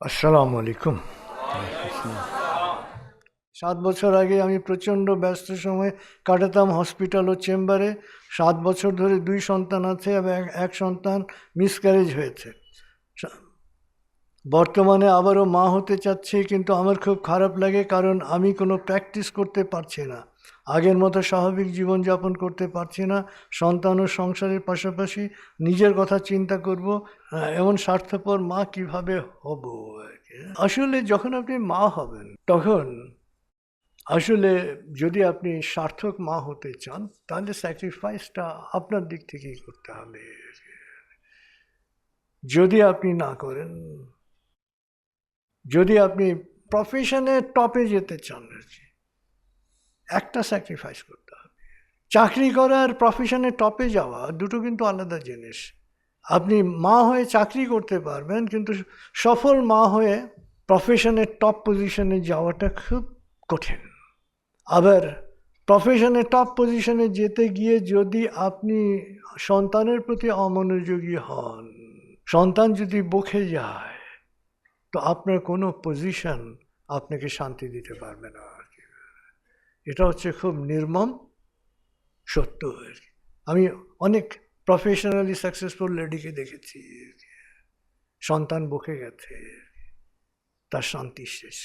আসসালামু আলাইকুম। সাত বছর আগে আমি প্রচণ্ড ব্যস্ত সময় কাটাতাম হসপিটাল ও চেম্বারে। সাত বছর ধরে দুই সন্তান আছে এবং এক- সন্তান মিসক্যারেজ হয়েছে। বর্তমানে আবারও মা হতে চাচ্ছি কিন্তু আমার খুব খারাপ লাগে কারণ আমি কোনো প্র্যাকটিস করতে পারছি না। আগের মতো স্বাভাবিক জীবনযাপন করতে পারছি না সন্তান ও সংসারের পাশাপাশি নিজের কথা চিন্তা করব এমন স্বার্থপর মা কীভাবে হব? আসলে যখন আপনি মা হবেন তখন আসলে যদি আপনি সার্থক মা হতে চান তাহলে স্যাক্রিফাইসটা আপনার দিক থেকেই করতে হবে। যদি আপনি না করেন যদি আপনি প্রফেশনের টপে যেতে চান আর কি, একটা স্যাক্রিফাইস করতে হবে। চাকরি করার প্রফেশনের টপে যাওয়া দুটো কিন্তু আলাদা জিনিস। আপনি মা হয়ে চাকরি করতে পারবেন, কিন্তু সফল মা হয়ে প্রফেশনের টপ পজিশনে যাওয়াটা খুব কঠিন। আবার প্রফেশনে টপ পজিশনে যেতে গিয়ে যদি আপনি সন্তানের প্রতি অমনোযোগী হন, সন্তান যদি বকে যায়, তো আপনার কোনো পজিশন আপনাকে শান্তি দিতে পারবে না এটা হচ্ছে খুব নির্মম সত্য আর কি আমি অনেক প্রফেশনালি সাকসেসফুল লেডিকে দেখেছি। সন্তান বকে গেছে, তার শান্তি শেষ।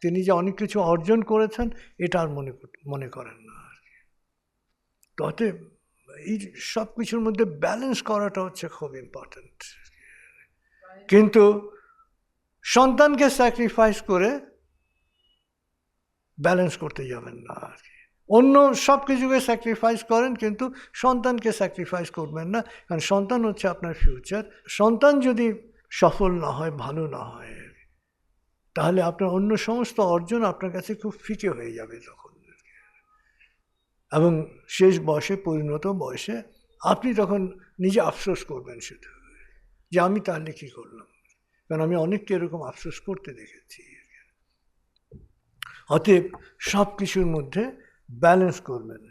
তিনি যে অনেক কিছু অর্জন করেছেন, এটা আর মনে মনে করেন না আর কি। তো অতএব এই সব কিছুর মধ্যে ব্যালেন্স করাটা হচ্ছে খুব ইম্পর্ট্যান্ট কিন্তু সন্তানকে স্যাক্রিফাইস করে ব্যালেন্স করতে যাবেন না আর কি। অন্য সব কিছুকে স্যাক্রিফাইস করেন, কিন্তু সন্তানকে স্যাক্রিফাইস করবেন না। কারণ সন্তান হচ্ছে আপনার ফিউচার সন্তান যদি সফল না হয়, ভালো না হয়, তাহলে আপনার অন্য সমস্ত অর্জন আপনার কাছে খুব ফিকে হয়ে যাবে তখন। এবং শেষ বয়সে, পরিণত বয়সে আপনি তখন নিজে আফসোস করবেন শুধু। যে আমি তাহলে কী করলাম? কারণ আমি অনেককে এরকম আফসোস করতে দেখেছি। অতএব সব কিছুর মধ্যে ব্যালেন্স করবেন।